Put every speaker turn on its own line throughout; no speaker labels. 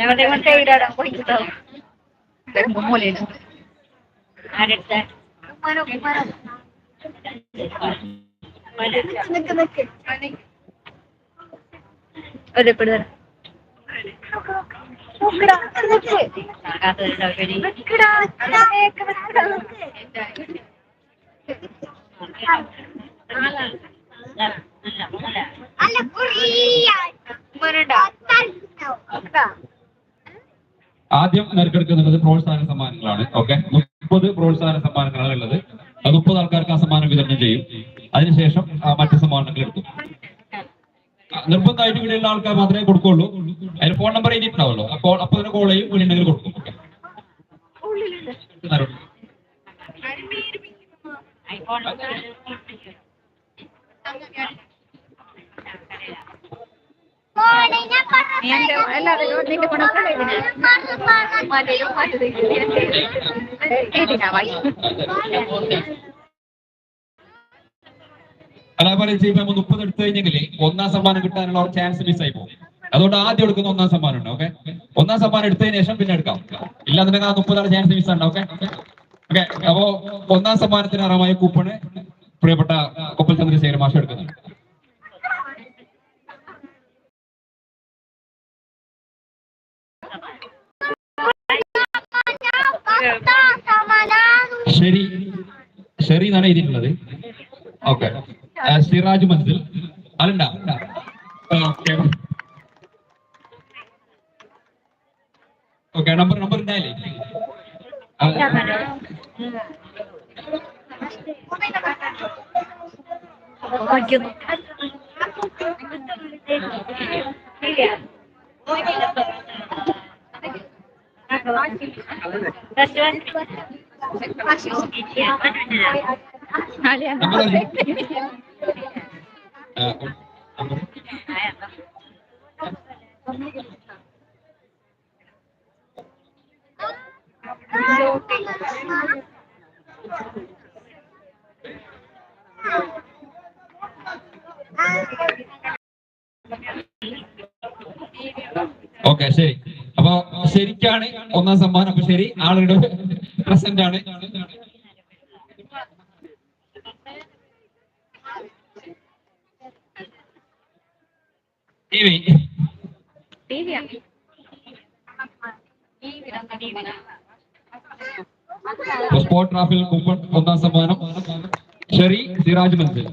ഞങ്ങളുടെ ഇങ്ങോട്ട് ഇടാൻ പോയിട്ടോ ആരെടുത്ത? ഒരു പിടി തരാം
ആദ്യം നറുക്കെടുക്കുന്നത് പ്രോത്സാഹന സമ്മാനങ്ങളാണ് ഓക്കെ മുപ്പത് പ്രോത്സാഹന സമ്മാനങ്ങളാണ് ഉള്ളത്. അത് മുപ്പത് ആൾക്കാർക്ക് ആ സമ്മാനം വിതരണം ചെയ്യും. അതിനുശേഷം മറ്റു സമ്മാനങ്ങൾ എടുക്കും. നിർബന്ധമായിട്ട് ഇവിടെയുള്ള ആൾക്കാർ മാത്രമേ കൊടുക്കുള്ളൂ. അതിന് ഫോൺ നമ്പർ എഴുതിയിട്ടുണ്ടാവുമല്ലോ. അപ്പോൾ അപ്പൊ തന്നെ കോൾ ചെയ്യും ഉണ്ടെങ്കിൽ കൊടുക്കും ഓക്കെ
എല്ലാവരും നിന്റെ
മുപ്പത് എടുത്തു കഴിഞ്ഞെങ്കിൽ ഒന്നാം സമ്മാനം കിട്ടാനുള്ള ചാൻസ് മിസ് ആയി പോകും. അതുകൊണ്ട് ആദ്യം എടുക്കുന്ന ഒന്നാം സമ്മാനം ഉണ്ട് ഓക്കെ ഒന്നാം സമ്മാനം എടുത്തതിന് ശേഷം പിന്നെ എടുക്കാം. ഇല്ലാന്നുണ്ടെങ്കിൽ ആ മുപ്പതാണ് ചാൻസ് മിസ് ആണ് ഓക്കെ ഓക്കെ അപ്പോ ഒന്നാം സമ്മാനത്തിന് അറമായ കൂപ്പണ് പ്രിയപ്പെട്ട കൊപ്പൽ ചന്ദ്രശേഖര മാഷ എടുക്കുന്നുണ്ട്. ശരി. ശരി എന്നാണ് എഴുതിയിട്ടുള്ളത്. ഓക്കെ. സിറാജ് മന്ദിർ അല്ലണ്ട ഓക്കെ. ഓക്കെ നമ്പർ നമ്പർ ഉണ്ടായില്ലേ ഓക്കെ. ഓക്കെ ശരി അപ്പൊ ശരിക്കാണ് ഒന്നാം സമ്മാനം. അപ്പൊ ശരി ആളുകളുടെ പ്രസന്റ് ആണ്. ഇനി സ്പോർട്ട് ട്രാഫിൽ കൂപ്പൺ ഒന്നാം സമ്മാനം. Sherry Siraj Manzil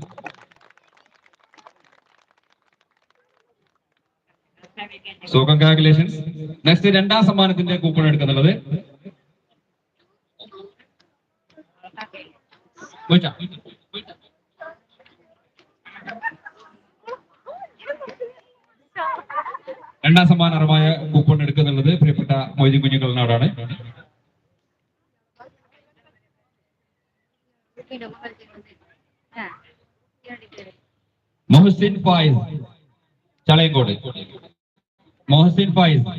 so congratulations next രണ്ടാം സമ്മാനത്തിന്റെ കൂപ്പൺ എടുക്കുന്നുള്ളത്? രണ്ടാം സമ്മാനമായ കൂപ്പൺ എടുക്കുന്നുള്ളത് പ്രിയപ്പെട്ട മൊയ്തീൻ കുഞ്ഞുങ്ങളിനോടാണ് മൊഹസിൻ ഫായിസ് ചളയങ്കോട്. മൊഹസിൻ ഫായിസ്.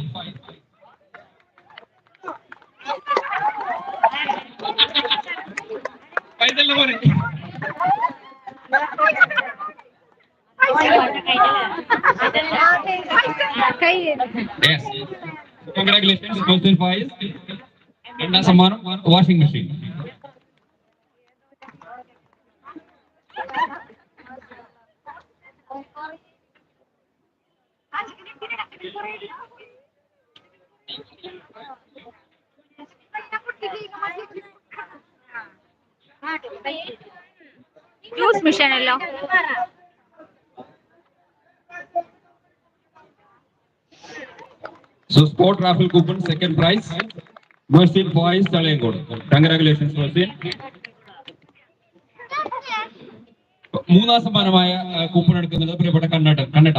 બોલે Congratulations, Coastal Files. రెండా సమానం washing machine Thank you.
Juice machine അല്ലോ
So sport raffle coupon second prize. Mercy Boys Talengod. Congratulations, Mercy. മൂന്നാം സമ്മാനമായ കൂപ്പൺ എടുക്കുന്നത് പ്രിയപ്പെട്ട കണ്ണട്ട കണ്ണട്ട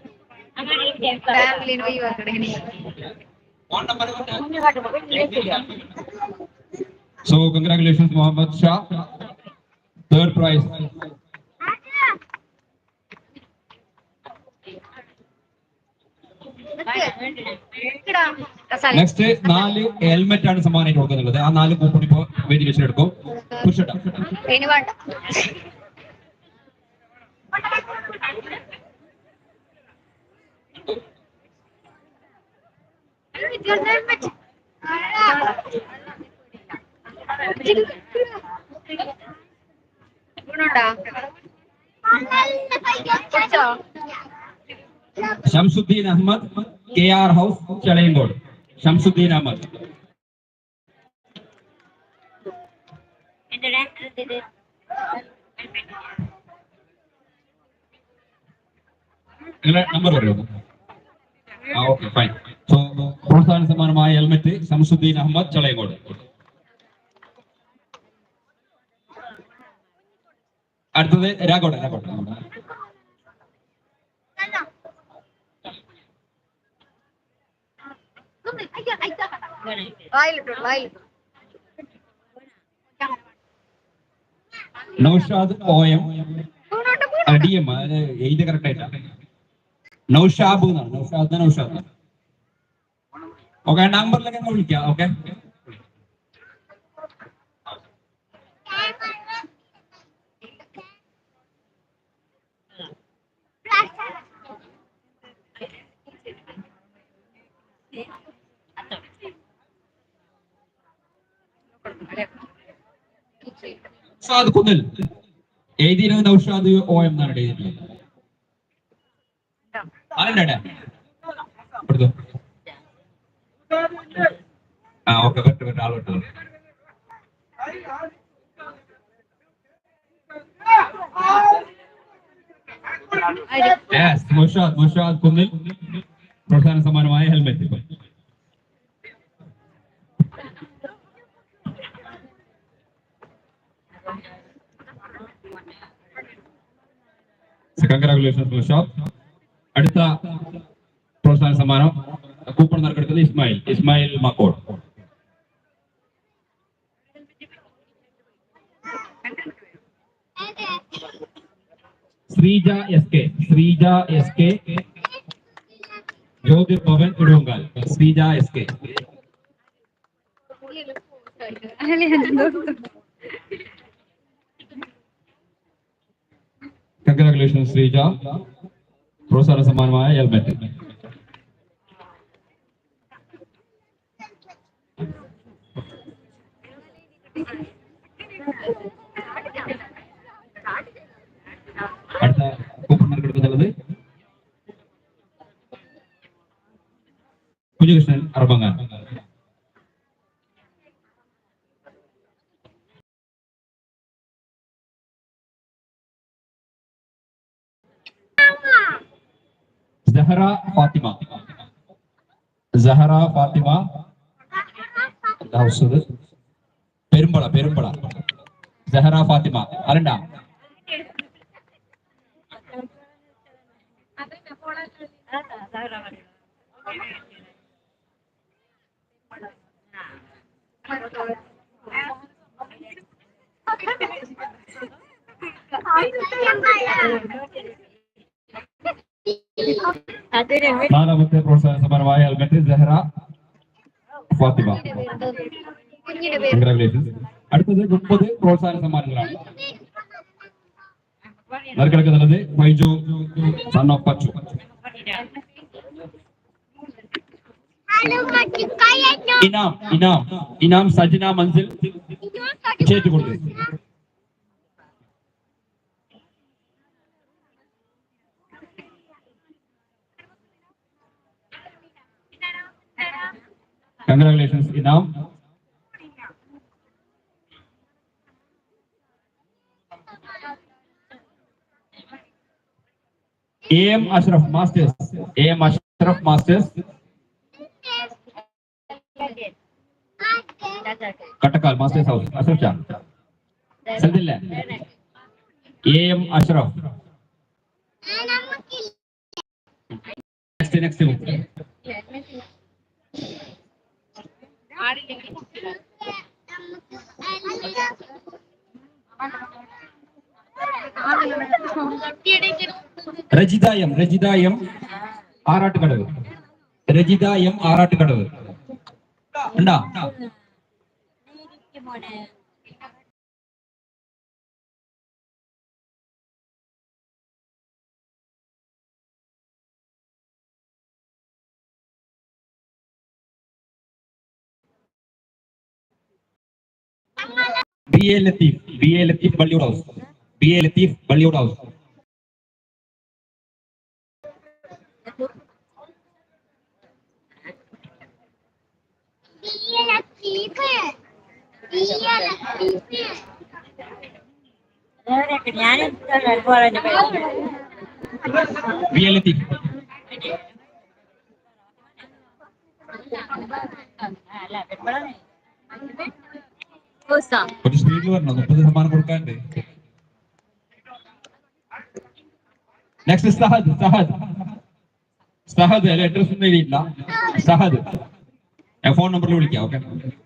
തന്നെയാ ഫാമിലിന് ഒഴിവാക്കണേ
So congratulations Muhammad Shah. Third prize. Next നാല് ഹെൽമെറ്റ് ആണ് സമ്മാനമായിട്ട് കൊടുക്കുന്നുള്ളത് ആ നാല് കൂപ്പൺ ഇപ്പോ വേദി വെച്ചെടുക്കും പുരുഷട്ട Shamsuddin Ahmad K R house Chalangode Shamsuddin Ahmad. Number okay fine so പ്രോത്സാഹന സമ്മാനമായ ഹെൽമെറ്റ് ശംസുദ്ദീൻ അഹമ്മദ് ചളയങ്കോട്. അടുത്തത് രാഘോട്ട രാഘോട്ട നൗഷാദ് ഒ അടിയമ്മ എഴുതി കറക്റ്റ് ആയിട്ടാ. നൗഷാബ് എന്നാണ്. നൗഷാദ് നൗഷാദ്? ഓക്കെ നമ്പറിലൊക്കെ എന്നെ വിളിക്കാം ഓക്കെ നൗഷാദ് കുന്നിൽ. എഴുതിയിരുന്നത് നൗഷാദ് ഒ എന്നാണ് എഴുതിയിട്ടുള്ളത്. Yes, മുഷാദ് മുഷാദ് കുന്നിൽ പ്രോത്സാഹന സമ്മാനമായ ഹെൽമെറ്റ് കൺഗ്രാറ്റുലേഷൻസ് മുഷാദ് അടുത്ത പ്രോത്സാഹന സമ്മാനം coupon നറുക്കെടുത്തത് Ismail Ismail മക്കോട് Sreeja S K Sreeja S K Jyothir Bhavan Eduvankal Sreeja S K congratulation Sreeja പ്രോത്സാഹന സമ്മാനമായ helmet Rajakrishnan அரபங்கான் Jahra Fathima Jahra Fathima பெரும்பலா பெரும்பலா Jahra Fathima அரண்டா Gracias. അറിയണ്ട നാലാമത്തെ പ്രോത്സാഹന സമ്മാനമായ ഹെൽമെറ്റ് സഹറ ഫാത്തിമ
കുഞ്ഞിന്റെ പേര്
കൺഗ്രാറ്റുലേഷൻസ് അടുത്തത് മുപ്പത് പ്രോത്സാഹന സമ്മാനങ്ങളാണ് നറുക്കെടുക്കുന്നത് Vyju sun of Pachu İnam, İnam, İnam Sacina Manzil. Çeti kurdu. Congratulations, İnam. A.M. Ashraf Masters. A.M. Ashraf Masters. Call masters house Ashok Shah AM Ashraf next next ரஜிதாயம் ரஜிதாயம் ஆராட்டு கடவு ரஜிதாயம் ஆராட்டு கடவு Good morning. BA Latif, BA Latif Balliud House. BA
Latif Balliud
House. BA Latif.
അല്ല
ഒരു സ്പീഡിൽ വരണം മുപ്പത് ശതമാനം നെക്സ്റ്റ് സഹദ് സഹദ് സഹദ് അല്ലെ അഡ്രസ് ഒന്നും എഴുതിയില്ല ഫോൺ നമ്പറിൽ വിളിക്കാം okay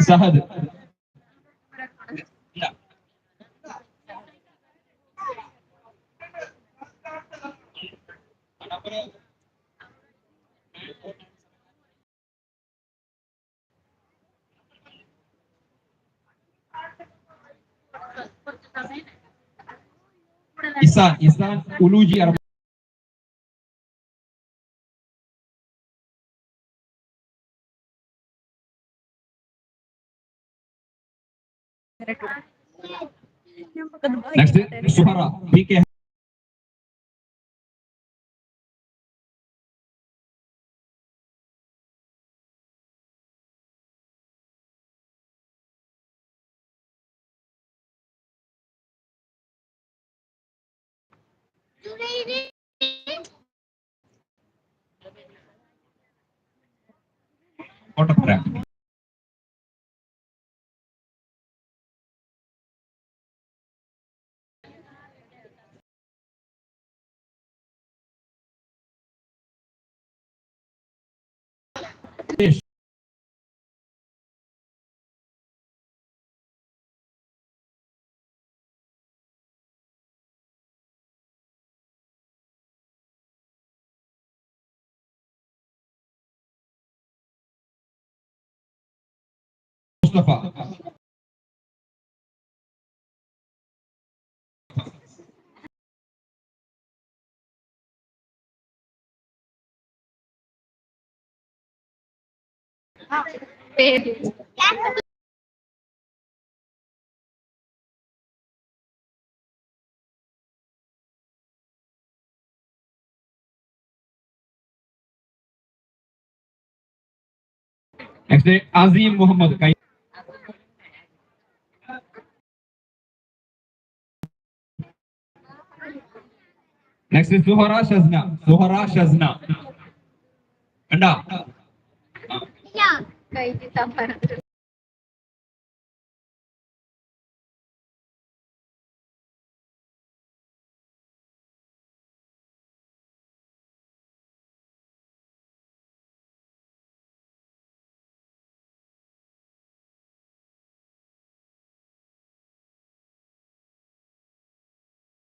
Sahad. Yeah. Isa, Isa, Uluji Arab. ഉലൂജി Arab next Suhara 说
法。
ऐसे आजीम मोहम्मद का नेक्स्ट सुहरा शजना सुहरा शजना अंडा
കഴിഞ്ഞ സമ്മാനത്തിൽ